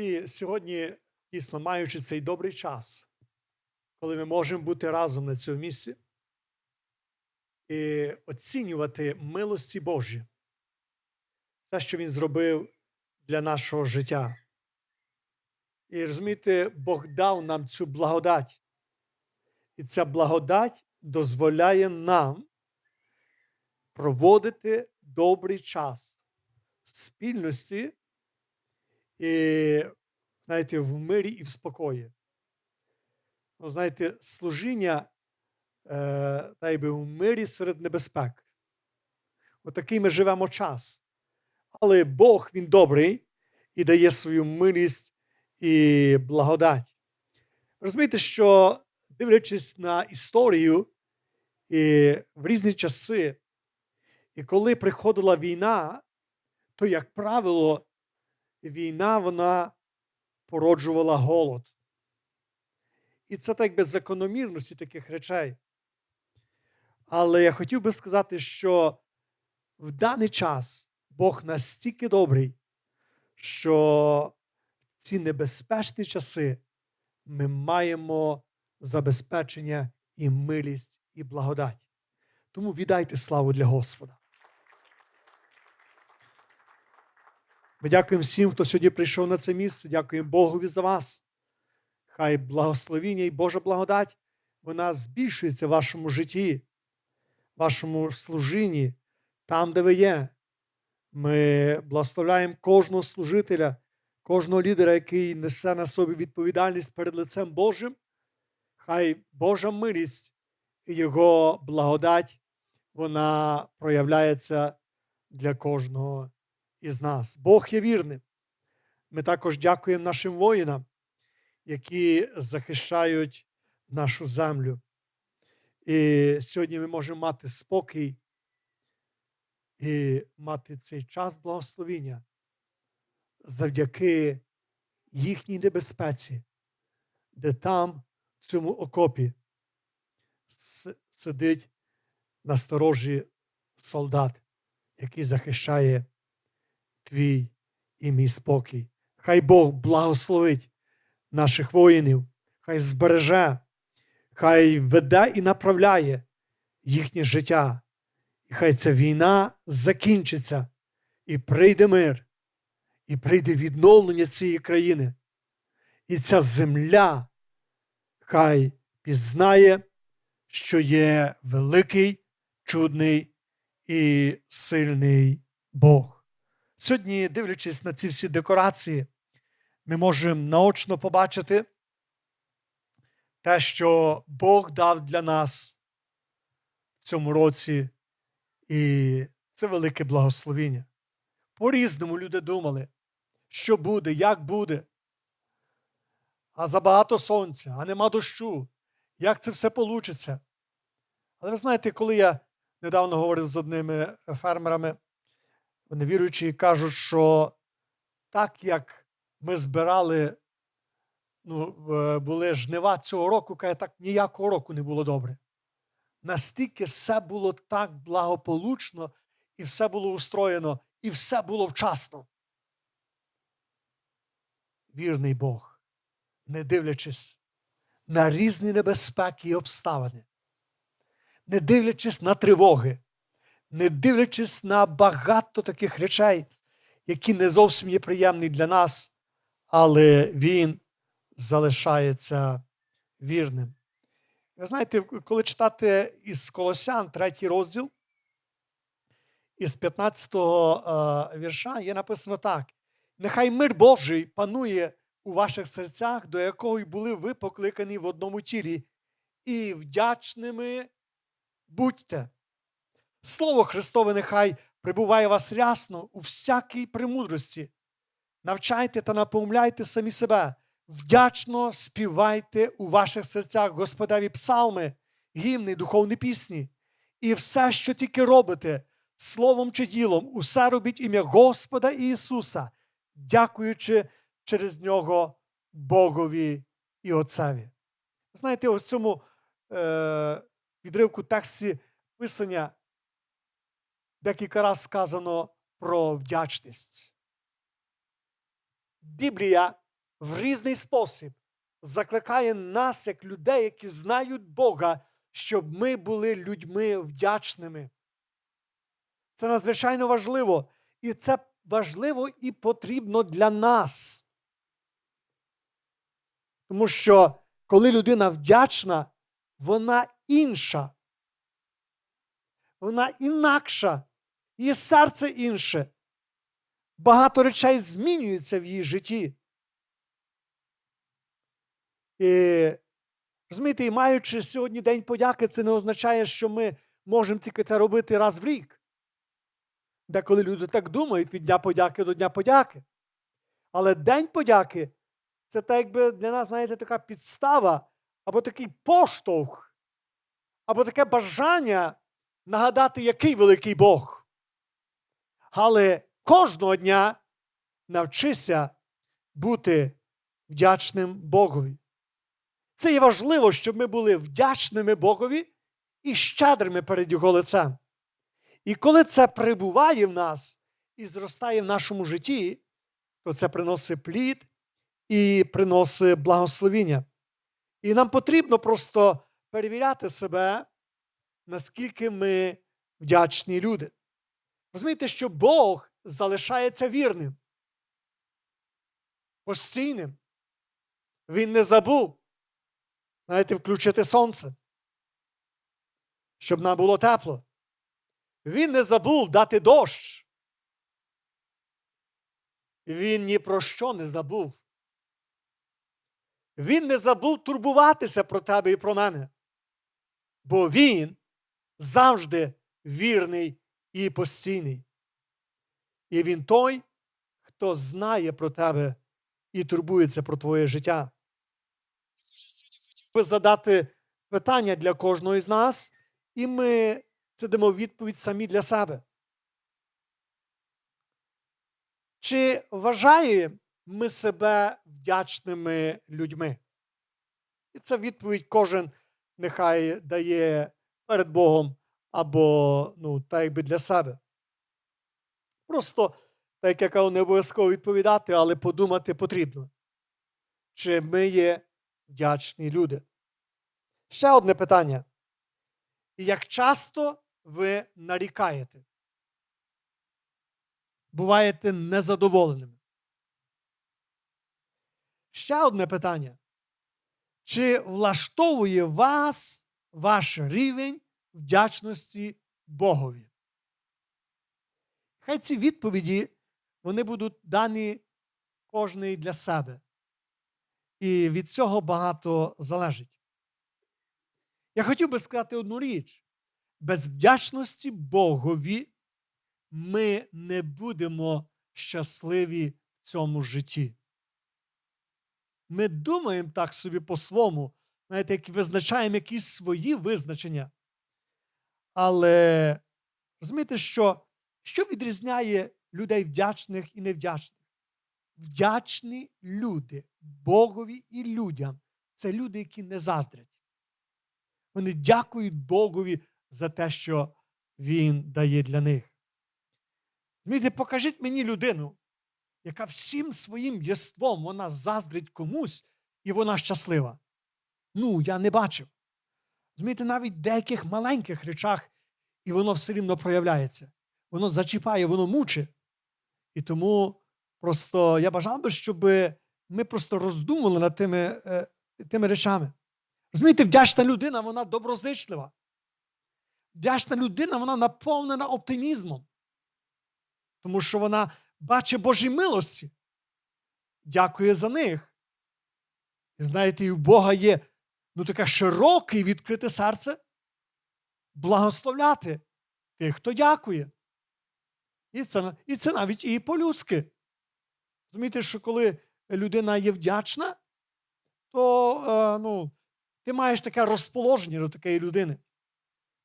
І сьогодні, дійсно, маючи цей добрий час, коли ми можемо бути разом на цьому місці і оцінювати милості Божі, все, що Він зробив для нашого життя. І розумієте, Бог дав нам цю благодать. І ця благодать дозволяє нам проводити добрий час спільності і, знаєте, в мирі і в спокої. Ну, знаєте, служіння е, та би в мирі серед небезпек. Отакий ми живемо час. Але Бог Він добрий і дає свою милість і благодать. Розумієте, що дивлячись на історію і в різні часи, і коли приходила війна, то, як правило, війна вона породжувала голод. І це так би закономірності таких речей. Але я хотів би сказати, що в даний час Бог настільки добрий, що в ці небезпечні часи ми маємо забезпечення і милість, і благодать. Тому віддайте славу для Господа. Ми дякуємо всім, хто сьогодні прийшов на це місце. Дякуємо Богові за вас. Хай благословіння і Божа благодать вона збільшується в вашому житті, в вашому служінні, там, де ви є. Ми благословляємо кожного служителя, кожного лідера, який несе на собі відповідальність перед лицем Божим. Хай Божа милість і Його благодать вона проявляється для кожного із нас. Бог є вірним. Ми також дякуємо нашим воїнам, які захищають нашу землю. І сьогодні ми можемо мати спокій і мати цей час благословіння завдяки їхній небезпеці, де там, в цьому окопі, сидить насторожі солдат, який захищає твій і мій спокій. Хай Бог благословить наших воїнів, хай збереже, хай веде і направляє їхнє життя. І хай ця війна закінчиться, і прийде мир, і прийде відновлення цієї країни. І ця земля хай пізнає, що є великий, чудний і сильний Бог. Сьогодні, дивлячись на ці всі декорації, ми можемо наочно побачити те, що Бог дав для нас в цьому році, і це велике благословіння. По-різному люди думали, що буде, як буде. А забагато сонця, а нема дощу. Як це все получиться? Але ви знаєте, коли я недавно говорив з одними фермерами, вони віруючі кажуть, що так як ми збирали, ну, були жнива цього року, каже, так ніякого року не було добре. Настільки все було так благополучно, і все було устроєно, і все було вчасно. Вірний Бог, не дивлячись на різні небезпеки і обставини, не дивлячись на тривоги, не дивлячись на багато таких речей, які не зовсім є приємні для нас, але Він залишається вірним. Ви знаєте, коли читати із Колосян, третій розділ, із 15 го е, вірша є написано так: нехай мир Божий панує у ваших серцях, до якого й були ви покликані в одному тілі, і вдячними будьте. Слово Христове нехай прибуває вас рясно у всякій премудрості. Навчайте та напомляйте самі себе, вдячно співайте у ваших серцях Господеві псалми, гімни, духовні пісні. І все, що тільки робите, словом чи ділом, усе робіть ім'я Господа Ісуса, дякуючи через нього Богові і Отцеві. Знаєте, у цьому е, відривку тексті писання декілька разів сказано про вдячність. Біблія в різний спосіб закликає нас, як людей, які знають Бога, щоб ми були людьми вдячними. Це надзвичайно важливо. І це важливо і потрібно для нас. Тому що коли людина вдячна, вона інша. Вона інакша, її серце інше. Багато речей змінюється в її житті. І розумієте, і маючи сьогодні День подяки, це не означає, що ми можемо тільки це робити раз в рік. Деколи люди так думають від Дня подяки до Дня подяки. Але День подяки це так, якби для нас, знаєте, така підстава, або такий поштовх, або таке бажання нагадати, який великий Бог. Але кожного дня навчися бути вдячним Богові. Це є важливо, щоб ми були вдячними Богові і щедрими перед Його лицем. І коли це прибуває в нас і зростає в нашому житті, то це приносить плід і приносить благословіння. І нам потрібно просто перевіряти себе, наскільки ми вдячні люди. Розумієте, що Бог залишається вірним, постійним. Він не забув, знаєте, включити сонце, щоб нам було тепло. Він не забув дати дощ. Він ні про що не забув. Він не забув турбуватися про тебе і про мене. Бо він завжди вірний і постійний. І він той, хто знає про тебе і турбується про твоє життя. Би задати питання для кожного з нас, і ми це дамо відповідь самі для себе. Чи вважаємо ми себе вдячними людьми? І це відповідь кожен нехай дає перед Богом або ну, так якби для себе. Просто, так як я не обов'язково відповідати, але подумати потрібно. Чи ми є вдячні люди? Ще одне питання. Як часто ви нарікаєте? Буваєте незадоволеними? Ще одне питання. Чи влаштовує вас ваш рівень вдячності Богові? Хай ці відповіді вони будуть дані кожний для себе. І від цього багато залежить. Я хотів би сказати одну річ: без вдячності Богові ми не будемо щасливі в цьому житті. Ми думаємо так собі по-своєму, знаєте, як визначаємо якісь свої визначення. Але розумієте, що що відрізняє людей вдячних і невдячних? Вдячні люди Богові і людям це люди, які не заздрять. Вони дякують Богові за те, що Він дає для них. Змійте, покажіть мені людину, яка всім своїм єством вона заздрить комусь, і вона щаслива. Ну, я не бачив. Змійте, навіть в деяких маленьких речах, і воно все рівно проявляється. Воно зачіпає, воно мучить. І тому просто я бажав би, щоб ми просто роздумували над тими, е, тими речами. Розумієте, вдячна людина, вона доброзичлива. Вдячна людина, вона наповнена оптимізмом. Тому що вона бачить Божі милості, дякує за них. І знаєте, і у Бога є ну, таке широке і відкрите серце благословляти тих, хто дякує. І це і це навіть і по-людськи. Розумієте, що коли людина є вдячна, то е, ну, ти маєш таке розположення до такої людини.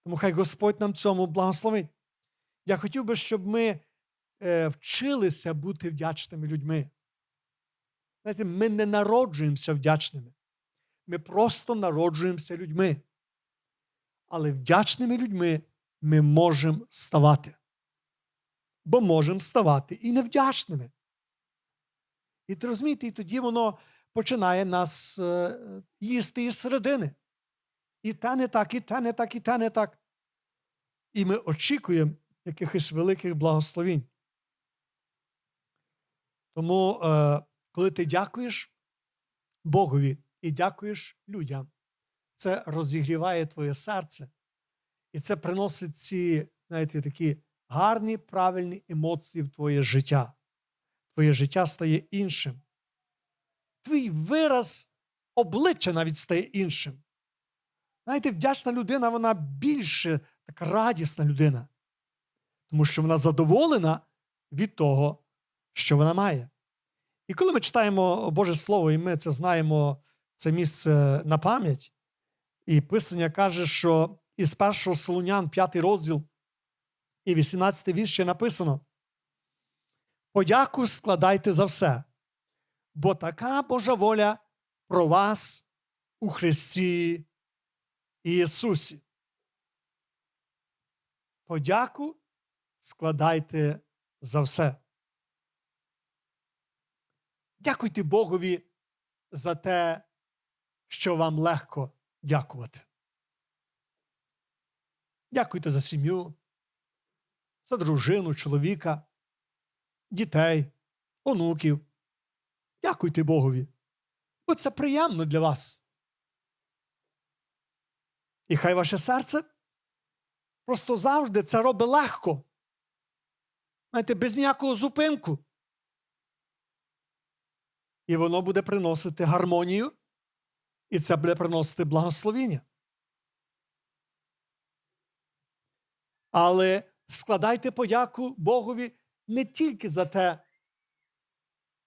Тому хай Господь нам цьому благословить. Я хотів би, щоб ми е, вчилися бути вдячними людьми. Знаєте, Ми не народжуємося вдячними. Ми просто народжуємося людьми. Але вдячними людьми ми можемо ставати. Бо можемо ставати і невдячними. І ти розумієте, і тоді воно починає нас е, їсти із середини. І те не так, і те не так, і те не так. І ми очікуємо якихось великих благословінь. Тому, е, коли ти дякуєш Богові і дякуєш людям, це розігріває твоє серце, і це приносить ці, знаєте, такі гарні, правильні емоції в твоє життя. Твоє життя стає іншим. Твій вираз обличчя навіть стає іншим. Знаєте, вдячна людина, вона більше така радісна людина, тому що вона задоволена від того, що вона має. І коли ми читаємо Боже Слово, і ми це знаємо, це місце на пам'ять, і Писання каже, що із першого Солунян, п'ятий розділ і 18 вірш ще написано: Подяку складайте за все, бо така Божа воля про вас у Христі Ісусі. Подяку складайте за все. Дякуйте Богові за те, що вам легко дякувати. Дякуйте за сім'ю, за дружину, чоловіка, дітей, онуків. Дякуйте Богові, бо це приємно для вас. І хай ваше серце просто завжди це робить легко. Знаєте, без ніякого зупинку. І воно буде приносити гармонію, і це буде приносити благословіння. Але складайте подяку Богові не тільки за те,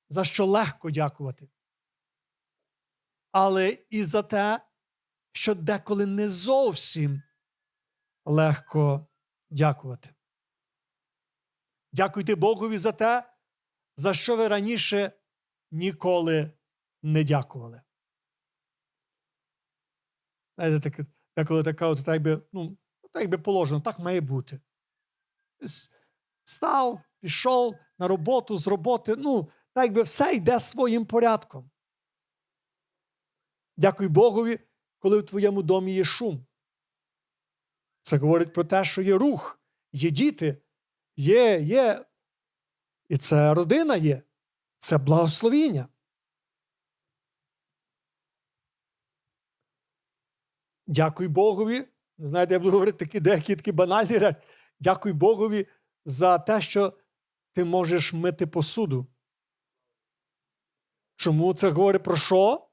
за що легко дякувати, але і за те, що деколи не зовсім легко дякувати. Дякуйте Богові за те, за що ви раніше ніколи не дякували. Знаєте, так, деколи така, от, так би, ну, так би положено, так має бути. Став, пішов на роботу з роботи, ну, так би все йде своїм порядком. Дякуй Богові, коли в твоєму домі є шум. Це говорить про те, що є рух, є діти, є, є. І це родина є, це благословіння. Дякуй Богові. Знаєте, я буду говорити такі деякі такі банальні речі. Дякуй Богові за те, що ти можеш мити посуду. Чому це говорить про що?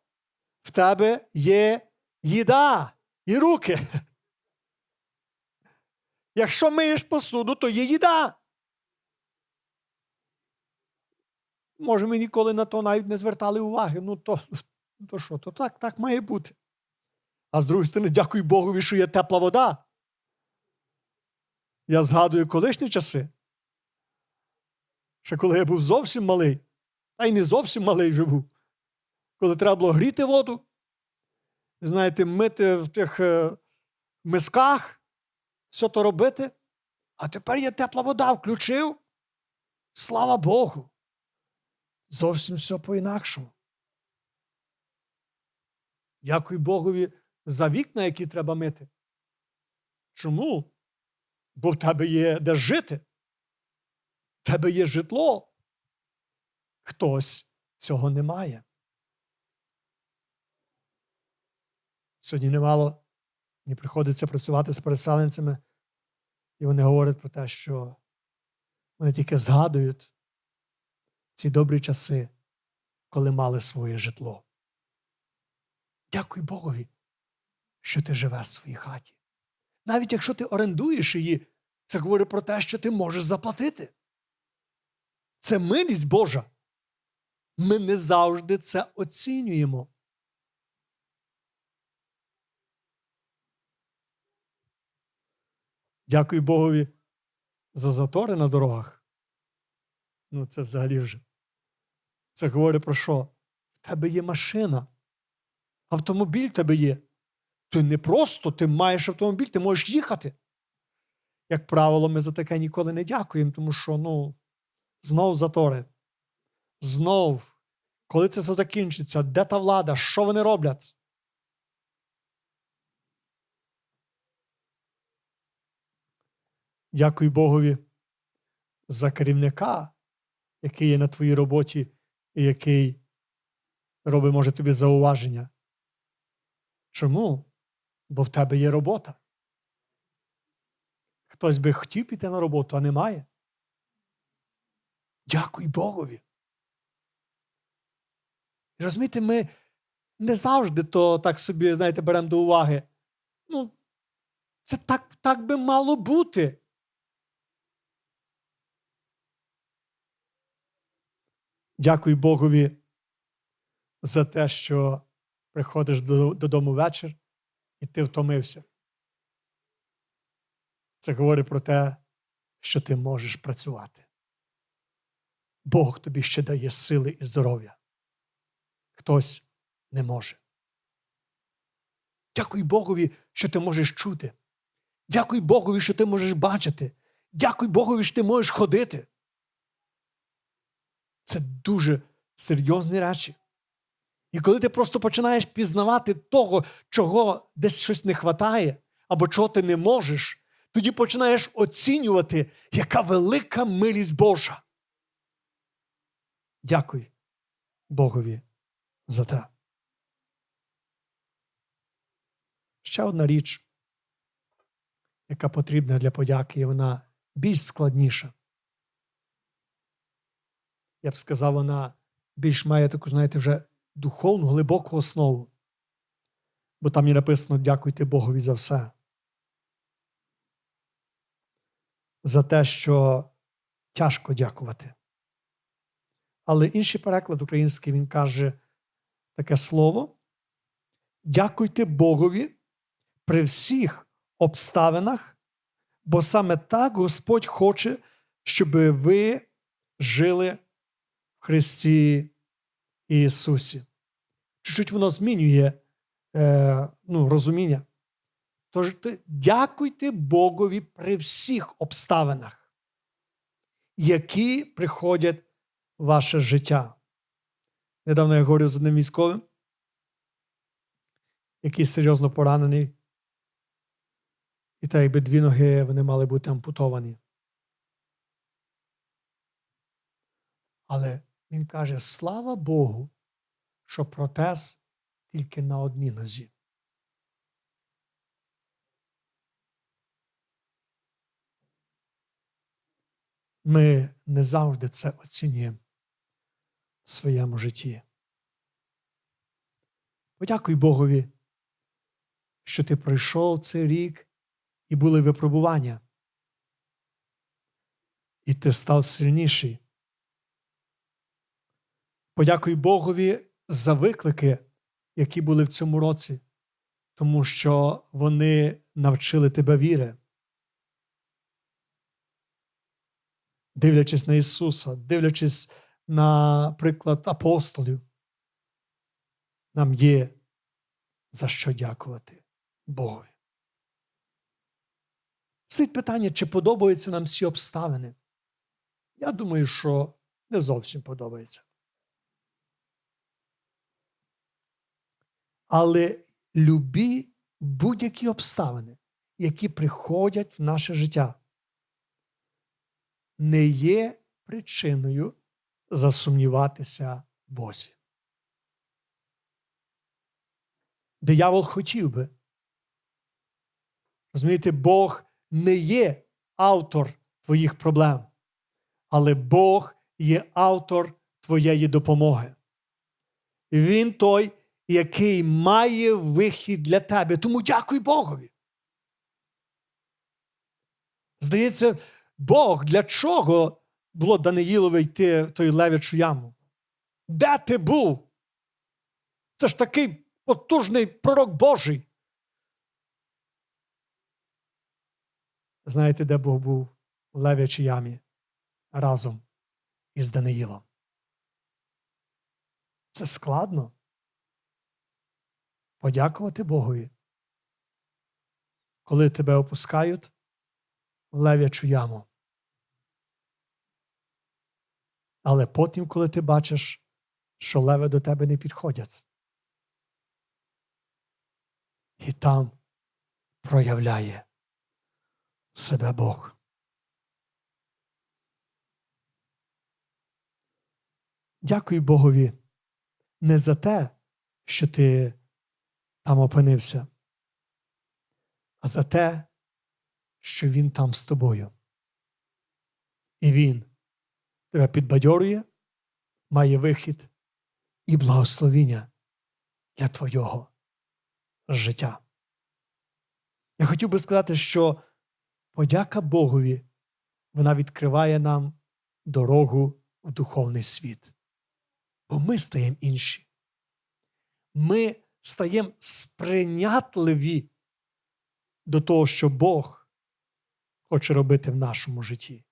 В тебе є їда і руки. Якщо миєш посуду, то є їда. Може, ми ніколи на то навіть не звертали уваги. Ну, то то що, то так, так має бути. А з другої сторони, дякую Богові, що є тепла вода. Я згадую колишні часи. Ще коли я був зовсім малий, а й не зовсім малий вже був, коли треба було гріти воду, знаєте, мити в тих е, мисках, все то робити. А тепер є тепла вода, включив. Слава Богу. Зовсім все по-інакшому. Дякую Богові за вікна, які треба мити. Чому? Бо в тебе є де жити. В тебе є житло. Хтось цього не має. Сьогодні немало мені приходиться працювати з переселенцями, і вони говорять про те, що вони тільки згадують ці добрі часи, коли мали своє житло. Дякуй Богові, що ти живеш в своїй хаті. Навіть якщо ти орендуєш її, це говорить про те, що ти можеш заплатити. Це милість Божа. Ми не завжди це оцінюємо. Дякую Богові за затори на дорогах. Ну, це взагалі вже. Це говорить про що? В тебе є машина. Автомобіль в тебе є. Ти не просто ти маєш автомобіль, ти можеш їхати. Як правило, ми за таке ніколи не дякуємо, тому що ну, знов затори. Знов Коли це все закінчиться, де та влада? Що вони роблять? Дякую Богові за керівника, який є на твоїй роботі, і який робить, може, тобі зауваження. Чому? Бо в тебе є робота. Хтось би хотів піти на роботу, а немає. Дякуй Богові. Розумієте, ми не завжди то так собі, знаєте, беремо до уваги. Ну, це так, так би мало бути. Дякую Богові за те, що приходиш додому вечір і ти втомився. Це говорить про те, що ти можеш працювати. Бог тобі ще дає сили і здоров'я. Хтось не може. Дякуй Богові, що ти можеш чути. Дякуй Богові, що ти можеш бачити. Дякуй Богові, що ти можеш ходити. Це дуже серйозні речі. І коли ти просто починаєш пізнавати того, чого десь щось не вистачає, або чого ти не можеш, тоді починаєш оцінювати, яка велика милість Божа. Дякуй Богові за те. Ще одна річ, яка потрібна для подяки, і вона більш складніша. Я б сказав, вона більш має таку, знаєте, вже духовну, глибоку основу. Бо там є написано дякуйте Богові за все. За те, що тяжко дякувати. Але інший переклад український він каже таке слово: дякуйте Богові при всіх обставинах, бо саме так Господь хоче, щоб ви жили в Христі Ісусі. Чуть-чуть воно змінює е, ну, розуміння. Тож дякуйте Богові при всіх обставинах, які приходять в ваше життя. Недавно я говорив з одним військовим, який серйозно поранений. І так, якби дві ноги вони мали бути ампутовані. Але він каже: слава Богу, що протез тільки на одній нозі. Ми не завжди це оцінюємо в своєму житті. Подякуй Богові, що ти пройшов цей рік і були випробування. І ти став сильніший. Подякуй Богові за виклики, які були в цьому році, тому що вони навчили тебе віри. Дивлячись на Ісуса, дивлячись на приклад апостолів, нам є за що дякувати Богові. Слід питання, чи подобаються нам всі обставини. Я думаю, що не зовсім подобається. Але любі будь-які обставини, які приходять в наше життя, не є причиною засумніватися в Бозі. Диявол хотів би. Розумієте, Бог не є автор твоїх проблем, але Бог є автор твоєї допомоги. Він той, який має вихід для тебе. Тому дякуй Богові. Здається, Бог для чого було Даниїлове йти в той левячу яму? Де ти був? Це ж такий потужний пророк Божий. Знаєте, де Бог був у левячій ямі разом із Даниїлом? Це складно. Подякувати Богові. Коли тебе опускають в левячу яму. Але потім, коли ти бачиш, що леви до тебе не підходять. І там проявляє себе Бог. Дякую Богові не за те, що ти там опинився, а за те, що Він там з тобою. І Він тебе підбадьорює, має вихід і благословіння для твого життя. Я хотів би сказати, що подяка Богові вона відкриває нам дорогу в духовний світ. Бо ми стаємо інші. Ми стаємо сприйнятливі до того, що Бог хоче робити в нашому житті.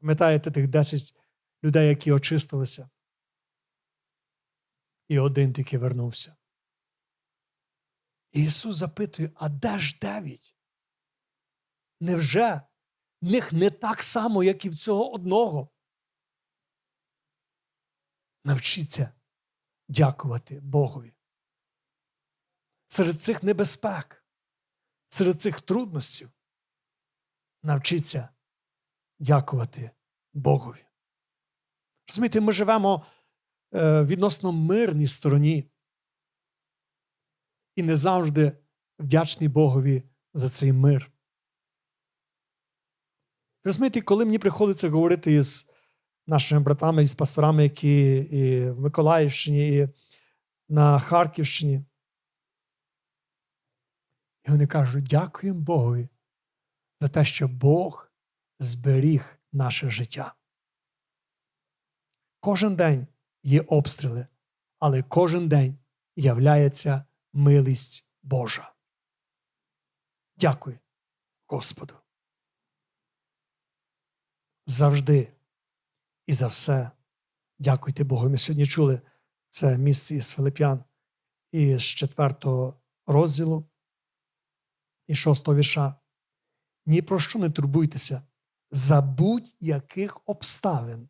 Пам'ятаєте тих 10 людей, які очистилися? І один тільки вернувся. Ісус запитує: а де ж дев'ять? Невже в них не так само, як і в цього одного? Навчіться дякувати Богові. Серед цих небезпек, серед цих трудностей навчіться дякувати Богові. Розумієте, ми живемо е, відносно мирній стороні і не завжди вдячні Богові за цей мир. Розумієте, коли мені приходиться говорити із нашими братами і з пасторами, які і в Миколаївщині, і на Харківщині, і вони кажуть: дякуємо Богові за те, що Бог зберіг наше життя. Кожен день є обстріли, але кожен день являється милість Божа. Дякую, Господу. Завжди і за все дякуйте Богу. Ми сьогодні чули це місце із Филип'ян і з четвертого розділу і шостого вірша. Ні про що не турбуйтеся, за будь-яких обставин.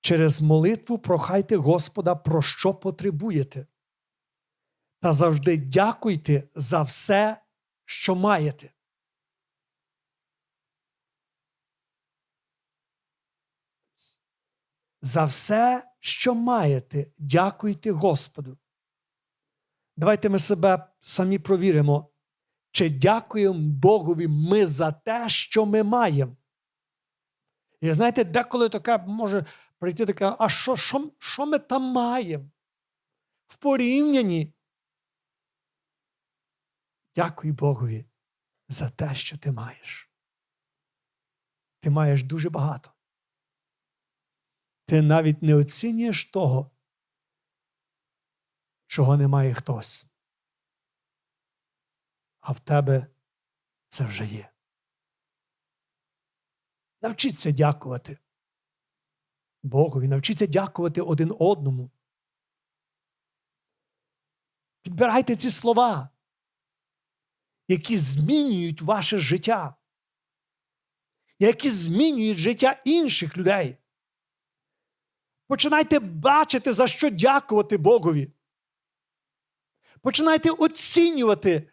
Через молитву прохайте Господа, про що потребуєте. Та завжди дякуйте за все, що маєте. За все, що маєте, дякуйте Господу. Давайте ми себе самі провіримо, чи дякуємо Богові ми за те, що ми маємо. І знаєте, деколи така може прийти така, а що, що, що ми там маємо? В порівнянні. Дякуй Богові за те, що ти маєш. Ти маєш дуже багато. Ти навіть не оцінюєш того, чого не має хтось. А в тебе це вже є. Навчіться дякувати Богові, навчіться дякувати один одному. Підбирайте ці слова, які змінюють ваше життя, які змінюють життя інших людей. Починайте бачити, за що дякувати Богові. Починайте оцінювати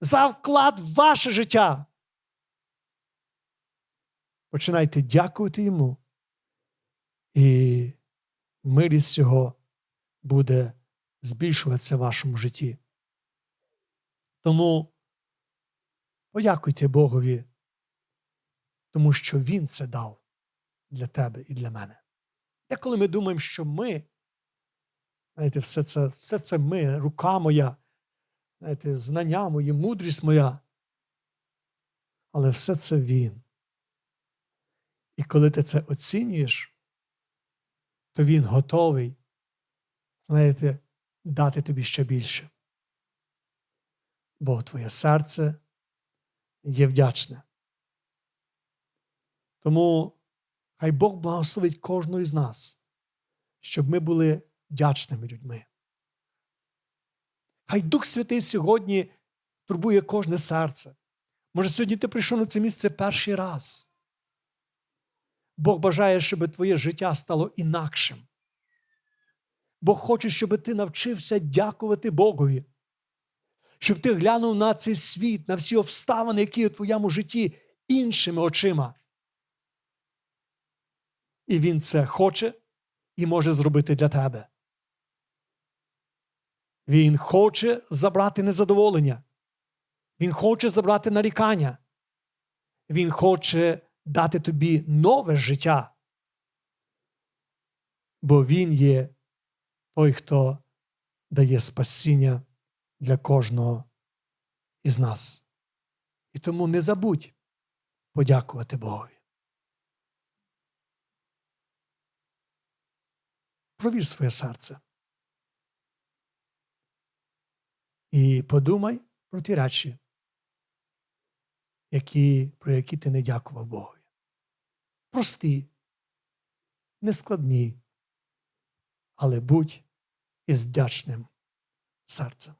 за вклад в ваше життя. Починайте дякувати йому. І милість цього буде збільшуватися в вашому житті. Тому подякуйте Богові, тому що Він це дав для тебе і для мене. Деколи ми думаємо, що ми, знаєте, все це все це ми, рука моя, знаєте, знання мої, мудрість моя. Але все це він. І коли ти це оцінюєш, то він готовий, знаєте, дати тобі ще більше. Бо твоє серце є вдячне. Тому Хай Бог благословить кожного із нас, щоб ми були вдячними людьми. Хай Дух Святий сьогодні турбує кожне серце. Може, сьогодні ти прийшов на це місце перший раз. Бог бажає, щоб твоє життя стало інакшим. Бог хоче, щоб ти навчився дякувати Богові, щоб ти глянув на цей світ, на всі обставини, які у твоєму житті іншими очима. І Він це хоче і може зробити для тебе. Він хоче забрати незадоволення. Він хоче забрати нарікання. Він хоче дати тобі нове життя. Бо Він є той, хто дає спасіння для кожного із нас. І тому не забудь подякувати Богові. Провір своє серце. І подумай про ті речі, які, про які ти не дякував Богові. Прості, нескладні, але будь із вдячним серцем.